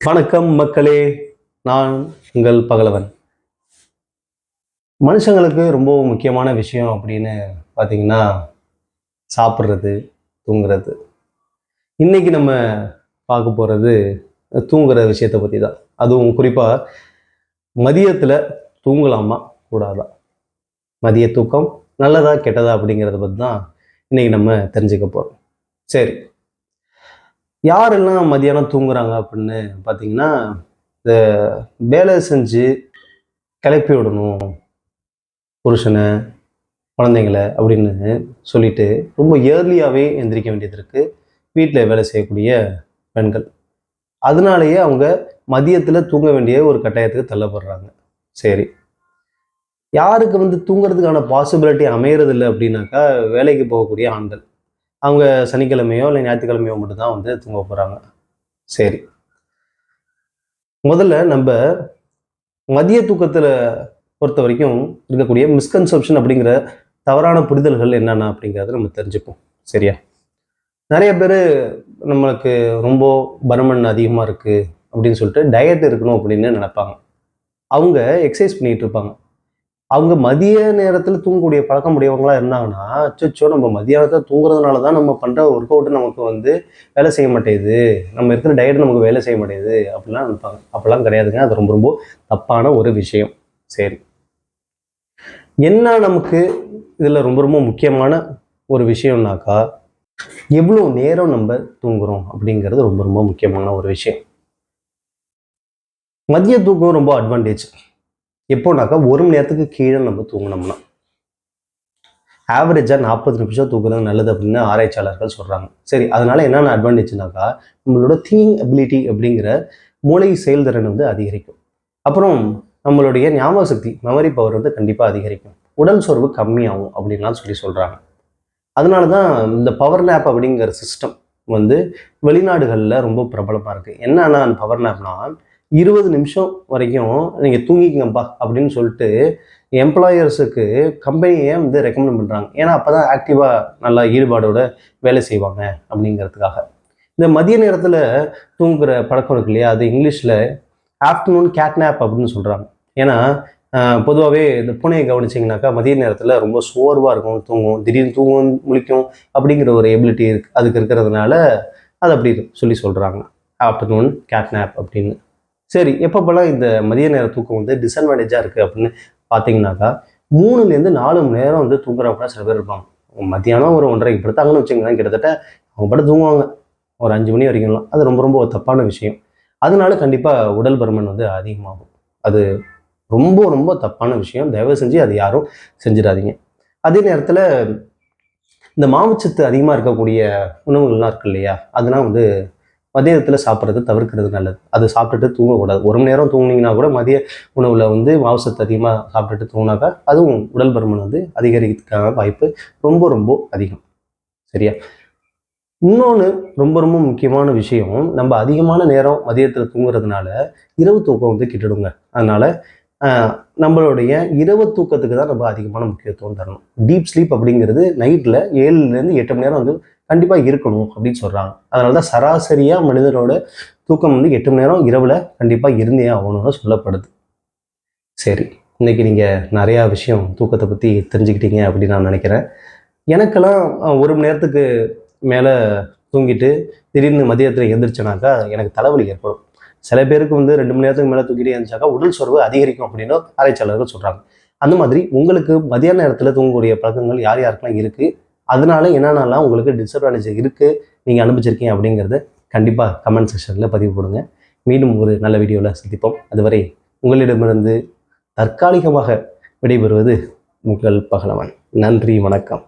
வணக்கம் மக்களே நான் உங்கள் பகலவன். மனுஷங்களுக்கு ரொம்ப முக்கியமான விஷயம் அப்படின்னு பார்த்தீங்கன்னா சாப்பிட்றது தூங்குறது. இன்னைக்கு நம்ம பார்க்க போகிறது தூங்குற விஷயத்தை பற்றி தான் அதுவும் குறிப்பாக மதியத்தில் தூங்கலாமா? கூடாதா? மதிய தூக்கம் நல்லதா கெட்டதா அப்படிங்கிறத பற்றி தான் இன்றைக்கி நம்ம தெரிஞ்சுக்க போகிறோம் சரி யாரெல்லாம் மதியானம் தூங்குறாங்க அப்படின்னு பார்த்தீங்கன்னா இந்த வேலை செஞ்சு கிளப்பி விடணும் புருஷனை குழந்தைங்கள அப்படின்னு சொல்லிட்டு ரொம்ப ஏர்லியாகவே எந்திரிக்க வேண்டியது இருக்குது வீட்டில் வேலை செய்யக்கூடிய பெண்கள். அதனாலேயே அவங்க மதியத்தில் தூங்க வேண்டிய ஒரு கட்டாயத்துக்கு தள்ளப்படுறாங்க. சரி. யாருக்கு வந்து தூங்குறதுக்கான பாசிபிலிட்டி அமையறதில்லை அப்படின்னாக்கா வேலைக்கு போகக்கூடிய ஆண்கள். அவங்க சனிக்கிழமையோ இல்லை ஞாயிற்றுக்கிழமையோ மட்டும்தான் வந்து தூங்க போகிறாங்க சரி. முதல்ல நம்ம மதிய தூக்கத்தில் பொறுத்த வரைக்கும் இருக்கக்கூடிய மிஸ்கன்செப்ஷன் அப்படிங்கிற தவறான புரிதல்கள் என்னென்ன அப்படிங்கிறத நம்ம தெரிஞ்சுப்போம். சரியா? நிறைய பேர் நம்மளுக்கு ரொம்ப பருமன் அதிகமாக இருக்குது அப்படின்னு சொல்லிட்டு டயட் இருக்கணும் அப்படின்னு நினைப்பாங்க. அவங்க எக்ஸசைஸ் பண்ணிகிட்டு இருப்பாங்க. அவங்க மதிய நேரத்தில் தூங்கக்கூடிய பழக்கம் உடையவங்களா இருந்தாங்கன்னா அச்சோ நம்ம மதியானத்தில் தூங்குறதுனால தான் நம்ம பண்ணுற ஒர்க் அவுட்டு நமக்கு வந்து வேலை செய்ய மாட்டேங்குது நம்ம இருக்கிற டயட் நமக்கு வேலை செய்ய மாட்டேங்குது அப்படிலாம் நினைப்பாங்க. அப்படிலாம் கிடையாதுங்க. அது ரொம்ப ரொம்ப தப்பான ஒரு விஷயம். சரி. என்ன நமக்கு இதில் ரொம்ப ரொம்ப முக்கியமான ஒரு விஷயம்னாக்கா எவ்வளோ நேரம் நம்ம தூங்குறோம் அப்படிங்கிறது ரொம்ப ரொம்ப முக்கியமான ஒரு விஷயம். மதிய தூக்கம் ரொம்ப அட்வான்டேஜ் எப்போனாக்கா ஒரு மணி நேரத்துக்கு கீழே நம்ம தூங்கினோம்னா. ஆவரேஜாக நாற்பது நிமிஷம் தூக்குறது நல்லது அப்படின்னு ஆராய்ச்சியாளர்கள் சொல்கிறாங்க சரி அதனால என்னென்ன அட்வான்டேஜ்னாக்கா நம்மளோட திங்கிங் அபிலிட்டி அப்படிங்கிற மூளை செயல்திறன் வந்து அதிகரிக்கும். அப்புறம் நம்மளுடைய ஞாபக சக்தி மெமரி பவர் வந்து கண்டிப்பாக அதிகரிக்கும். உடல் சோர்வு கம்மியாகும் அப்படின்லாம் சொல்லி சொல்கிறாங்க அதனால தான் இந்த பவர் நேப் அப்படிங்கிற சிஸ்டம் வந்து வெளிநாடுகளில் ரொம்ப பிரபலமாக இருக்குது என்னன்னா அந்த பவர் நேப்னா இருபது நிமிஷம் வரைக்கும் நீங்கள் தூங்கிக்கங்கப்பா அப்படின்னு சொல்லிட்டு எம்ப்ளாயர்ஸுக்கு கம்பெனியே வந்து ரெக்கமெண்ட் பண்ணுறாங்க ஏன்னா அப்போ தான் ஆக்டிவாக நல்லா ஈடுபாடோட வேலை செய்வாங்க அப்படிங்கிறதுக்காக. இந்த மதிய நேரத்தில் தூங்குகிற பழக்கம் இருக்கு இல்லையா? அது இங்கிலீஷில் ஆஃப்டர்நூன் கேட்னாப் அப்படின்னு சொல்கிறாங்க ஏன்னா பொதுவாகவே இந்த பூனையை கவனிச்சிங்கனாக்கா மதிய நேரத்தில் ரொம்ப சோர்வாக இருக்கும். தூங்கும் திடீர்னு தூங்கும் முழிக்கும் அப்படிங்கிற ஒரு எபிலிட்டி இருக்கு அதுக்கு இருக்கிறதுனால அது அப்படி சொல்லி சொல்கிறாங்க ஆஃப்டர்நூன் கேட்னாப் அப்படின்னு. சரி எப்பப்பெல்லாம் இந்த மதிய நேர தூக்கம் வந்து டிஸ்அட்வான்டேஜாக இருக்குது அப்படின்னு பார்த்தீங்கன்னாக்கா மூணுலேருந்து நாலு மணி நேரம் வந்து தூங்குறவங்க சில பேர் இருப்பாங்க. மத்தியானம் ஒரு ஒன்றரைக்கு படுத்தாங்கன்னு வச்சுங்களேன் கிட்டத்தட்ட அவங்க படம் தூங்குவாங்க. ஒரு அஞ்சு மணி வரைக்கும்லாம் அது ரொம்ப ரொம்ப தப்பான விஷயம். அதனால கண்டிப்பாக உடல் பருமன் வந்து அதிகமாகும். அது ரொம்ப ரொம்ப தப்பான விஷயம். தயவு செஞ்சு அது யாரும் செஞ்சிடாதீங்க. அதே நேரத்தில் இந்த மாவுச்சத்து அதிகமாக இருக்கக்கூடிய உணவுகள்லாம் இருக்கு இல்லையா? அதெல்லாம் வந்து மதியத்தில் சாப்பிட்றது தவிர்க்கிறது நல்லது. அது சாப்பிட்டுட்டு தூங்கக்கூடாது. ஒரு மணி நேரம் தூங்குனீங்கன்னா கூட மதிய உணவில் வந்து மாவுசத்து அதிகமாக சாப்பிட்டுட்டு தூங்கினாக்கா அதுவும் உடல் பருமன் வந்து அதிகரிக்கிறதுக்கான வாய்ப்பு ரொம்ப ரொம்ப அதிகம். சரியா? இன்னொன்று ரொம்ப ரொம்ப முக்கியமான விஷயம் நம்ம அதிகமான நேரம் மதியத்தில் தூங்குறதுனால இரவு தூக்கம் வந்து கிட்டுடுங்க. அதனால் நம்மளுடைய இரவு தூக்கத்துக்கு தான் நம்ம அதிகமான முக்கியத்துவம் தரணும். டீப் ஸ்லீப் அப்படிங்கிறது நைட்டில் ஏழுலேருந்து எட்டு மணி நேரம் வந்து கண்டிப்பாக இருக்கணும் அப்படின்னு சொல்கிறாங்க அதனால தான் சராசரியாக மனிதனோட தூக்கம் வந்து எட்டு மணி நேரம் இரவில் கண்டிப்பாக இருந்தே ஆகணும்னு சொல்லப்படுது. சரி இன்றைக்கி நீங்கள் நிறையா விஷயம் தூக்கத்தை பற்றி தெரிஞ்சுக்கிட்டீங்க அப்படின்னு நான் நினைக்கிறேன். எனக்கெல்லாம் ஒரு மணி நேரத்துக்கு மேலே தூங்கிட்டு திடீர்னு மதியத்தில் எழுந்திரிச்சனாக்கா எனக்கு தலைவலி ஏற்படும். சில பேருக்கு வந்து ரெண்டு மணி நேரத்துக்கு மேலே தூங்கிட்டு எழுந்தாக்கா உடல் சோர்வு அதிகரிக்கும் அப்படின்னு ஆராய்ச்சியாளர்கள் சொல்கிறாங்க அந்த மாதிரி உங்களுக்கு மதியான நேரத்தில் தூங்கக்கூடிய பழக்கங்கள் யார் யாருக்கெல்லாம் இருக்குது அதனால என்னென்னலாம் உங்களுக்கு டிஸ்அட்வான்டேஜ் இருக்குது நீங்கள் அனுப்பிச்சிருக்கீங்க அப்படிங்கிறத கண்டிப்பாக கமெண்ட் செக்ஷனில் பதிவு போடுங்க. மீண்டும் ஒரு நல்ல வீடியோவில் சந்திப்போம். அதுவரை உங்களிடமிருந்து தற்காலிகமாக விடைபெறுவது உங்கள் பகலவன். நன்றி வணக்கம்.